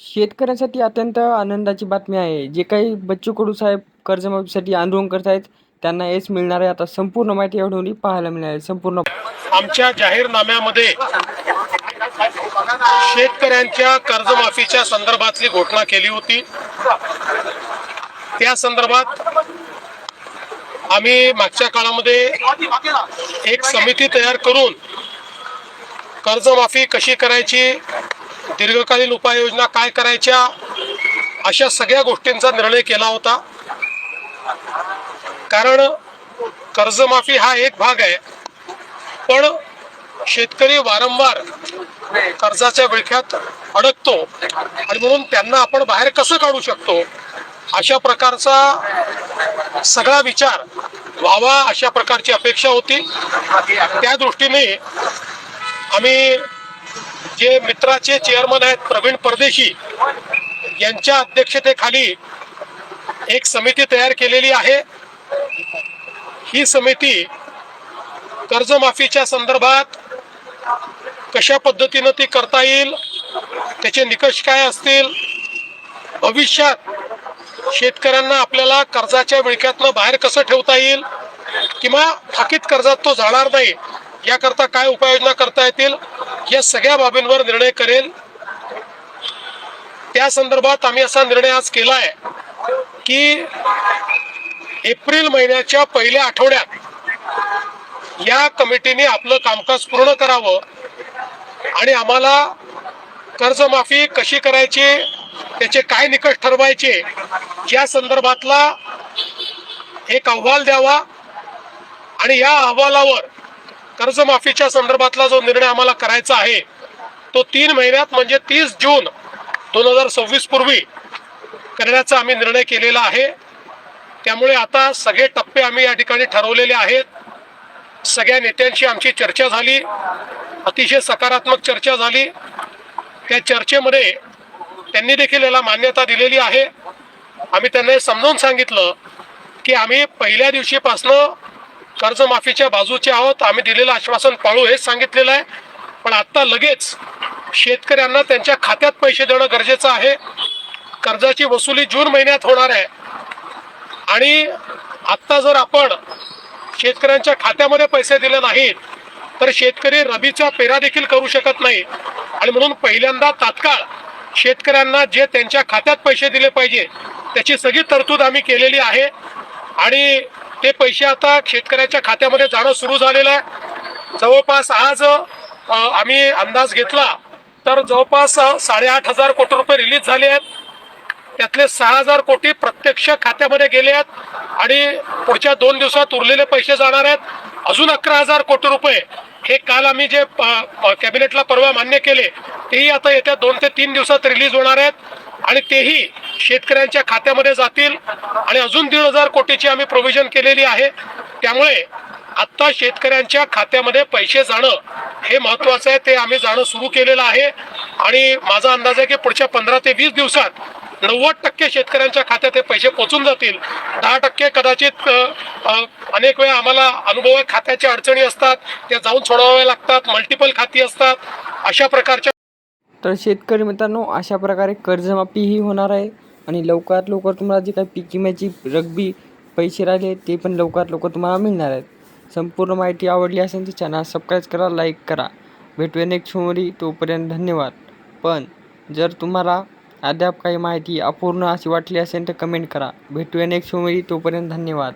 शेतकऱ्यांसाठी अत्यंत आनंदाची बातमी आहे. जे काही बच्चू कडू साहेब कर्जमाफीसाठी आंदोलन करत आहेत त्यांना यश मिळणार आहे. आता संपूर्ण माहिती एवढी पाहायला मिळणार आहे. संपूर्ण आमच्या जाहीरनाम्यामध्ये शेतकऱ्यांच्या कर्जमाफीच्या संदर्भातली घोषणा केली होती. त्या संदर्भात आम्ही मागच्या काळामध्ये एक समिती तयार करून कर्जमाफी कशी करायची दीर्घकालीन उपाययोजना काय करायच्या अशा सगळ्या गोष्टींचा निर्णय केला होता. कारण कर्जमाफी हा एक भाग आहे. पण शेतकरी वारंवार कर्जाच्या विळख्यात अडकतो आणि म्हणून त्यांना आपण बाहेर कसं काढू शकतो? अशा प्रकारचा सगळा विचार व्हावा अशा प्रकारची अपेक्षा होती. त्या दृष्टीने आम्ही जे मित्राचे चेअरमन आहेत प्रवीण परदेशी यांच्या अध्यक्षतेखाली एक समिती तयार केलेली आहे. ही समिती कर्जमाफीच्या संदर्भात कशा पद्धतीनं ती करता येईल त्याचे निकष काय असतील भविष्यात शेतकऱ्यांना आपल्याला कर्जाच्या विळख्यातनं बाहेर कसं ठेवता येईल किंवा थकीत कर्जात तो जाणार नाही याकरता काय उपाययोजना करता येतील या सगळ्या बाबींवर निर्णय करेल. त्या संदर्भात आम्ही असा निर्णय आज केला आहे की एप्रिल महिन्याच्या पहिल्या आठवड्यात या कमिटीने आपलं कामकाज पूर्ण करावं आणि आम्हाला कर्जमाफी कशी करायची त्याचे काय निकष ठरवायचे या संदर्भातला एक अहवाल द्यावा आणि या अहवालावर कर्जमाफीच्या संदर्भातला जो निर्णय आम्हाला करायचा आहे तो तीन महिन्यात म्हणजे तीस जून दोन हजार सव्वीस पूर्वी करण्याचा आम्ही निर्णय केलेला आहे. त्यामुळे आता सगळे टप्पे आम्ही या ठिकाणी ठरवलेले आहेत. सगळ्या नेत्यांशी आमची चर्चा झाली. अतिशय सकारात्मक चर्चा झाली. त्या चर्चेमध्ये त्यांनी देखील याला मान्यता दिलेली आहे. आम्ही त्यांना समजावून सांगितलं की आम्ही पहिल्या दिवशीपासनं कर्जमाफीच्या बाजूचे आहोत. आम्ही दिलेलं आश्वासन पाळू हेच सांगितलेलं आहे. पण आत्ता लगेच शेतकऱ्यांना त्यांच्या खात्यात पैसे देणं गरजेचं आहे. कर्जाची वसुली जून महिन्यात होणार आहे. आणि आत्ता जर आपण शेतकऱ्यांच्या खात्यामध्ये पैसे दिले नाहीत तर शेतकरी रबीचा पेरा देखील करू शकत नाही. आणि म्हणून पहिल्यांदा तात्काळ शेतकऱ्यांना जे त्यांच्या खात्यात पैसे दिले पाहिजे त्याची सगळी तरतूद आम्ही केलेली आहे. आणि ते पैसे आता शेतकऱ्याच्या खात्यामध्ये जाणं सुरू झालेलं आहे. जवळपास आज आम्ही अंदाज घेतला तर जवळपास साडेआठ हजार कोटी रुपये रिलीज झाले आहेत. त्यातले सहा हजार कोटी प्रत्यक्ष खात्यामध्ये गेले आहेत आणि पुढच्या दोन दिवसात उरलेले पैसे जाणार आहेत. अजून अकरा हजार कोटी रुपये हे काल आम्ही जे प- कॅबिनेटला परवा मान्य केले तेही आता येत्या दोन ते तीन दिवसात रिलीज होणार आहेत आणि तेही शेतकऱ्यांच्या खात्यामध्ये जातील आणि अजून दीड हजार कोटीची आम्ही प्रोव्हिजन केलेली आहे. त्यामुळे आत्ता शेतकऱ्यांच्या खात्यामध्ये पैसे जाणं हे महत्त्वाचं आहे ते आम्ही जाणं सुरू केलेलं आहे. आणि माझा अंदाज आहे की पुढच्या पंधरा ते वीस दिवसात नव्वद टक्के शेतकऱ्यांच्या खात्यात हे पैसे पोचून जातील. दहा टक्के कदाचित अनेक वेळा आम्हाला अनुभव खात्याच्या अडचणी असतात त्या जाऊन सोडवाव्या लागतात मल्टिपल खाती असतात. अशा प्रकारच्या तर शेतकरी मित्रांनो अशा प्रकारे कर्जमाफीही होणार आहे आणि लवकरात लवकर तुम्हाला जे काही पीक विम्याची रगबी पैसे राहिले ते पण लवकरात लवकर तुम्हाला मिळणार आहेत. संपूर्ण माहिती आवडली असेल तर चॅनल सबस्क्राईब करा लाईक करा. भेटूया नेक्स्ट शोमरी तोपर्यंत धन्यवाद. पण जर तुम्हाला अद्याप काही माहिती अपूर्ण अशी वाटली असेल तर कमेंट करा. भेटूया नेक्स्ट सोमवारी तोपर्यंत धन्यवाद.